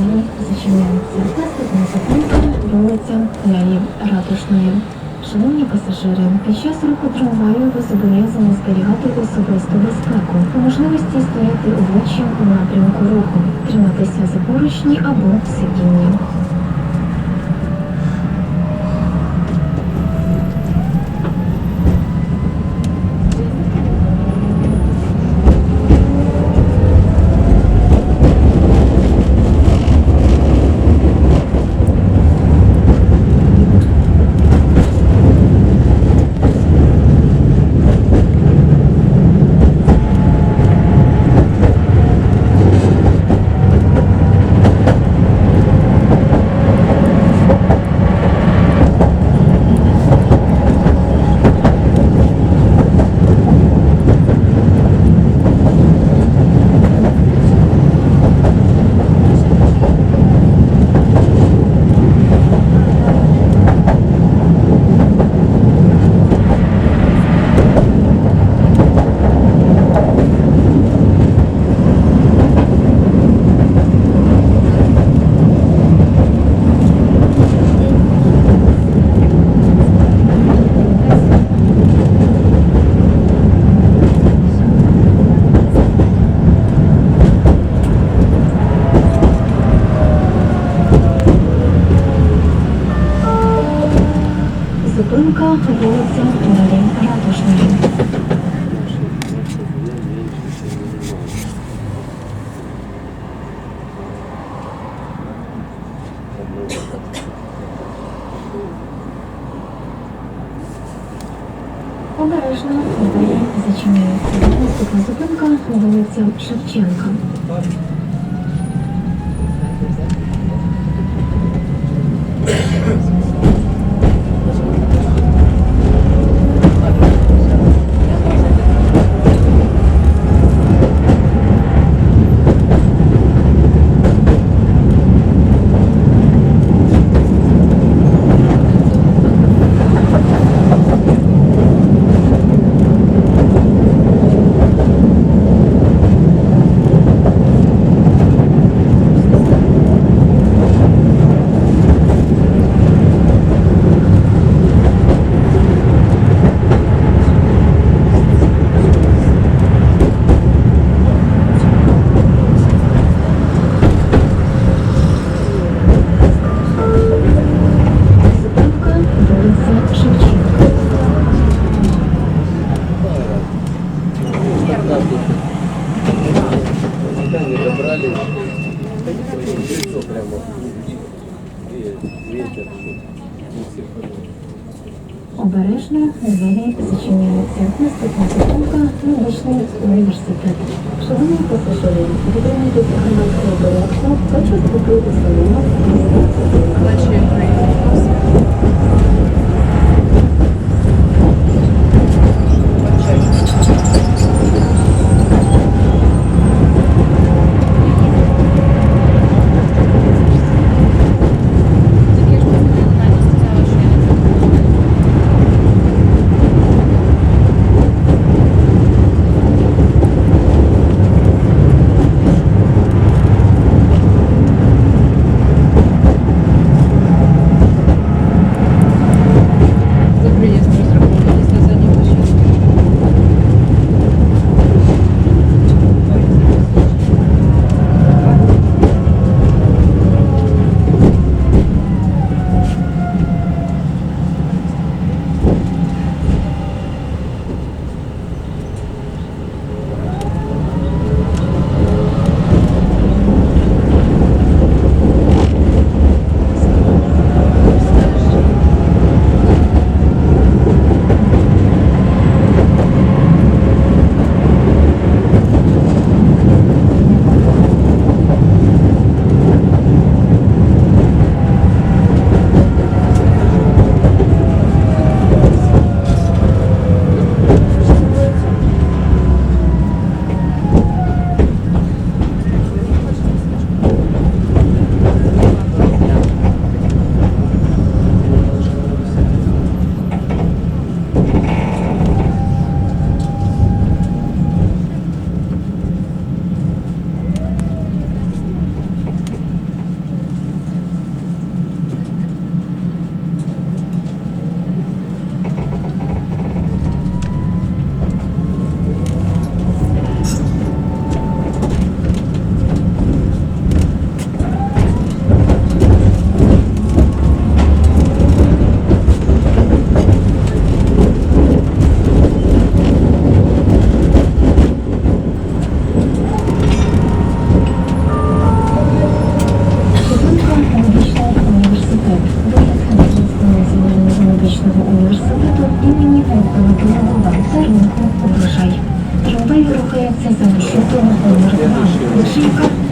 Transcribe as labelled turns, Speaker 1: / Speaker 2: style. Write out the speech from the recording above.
Speaker 1: двері зачиняються. Наступна зупинка вулиця Леї Ратушної. Шановні пасажири, під час руху трамваю ви зобов'язані зберігати особисту безпеку, по можливості стояти обличчям у напрямку руху, триматися за поручні або сидіння. Зупинка вулиця Леї Ратушної. Обережно двері зачиняються. Наступна зупинка вулиця Шевченка. кольцо прямо. Ветер. Обережно двері зачиняються. Наступна зупинка медичний університет. Шановні пасажири, відомити каналку обережно, хочу спокрити салонок. Плачує проїзд. 在咱们说过的那个地方，我是一个。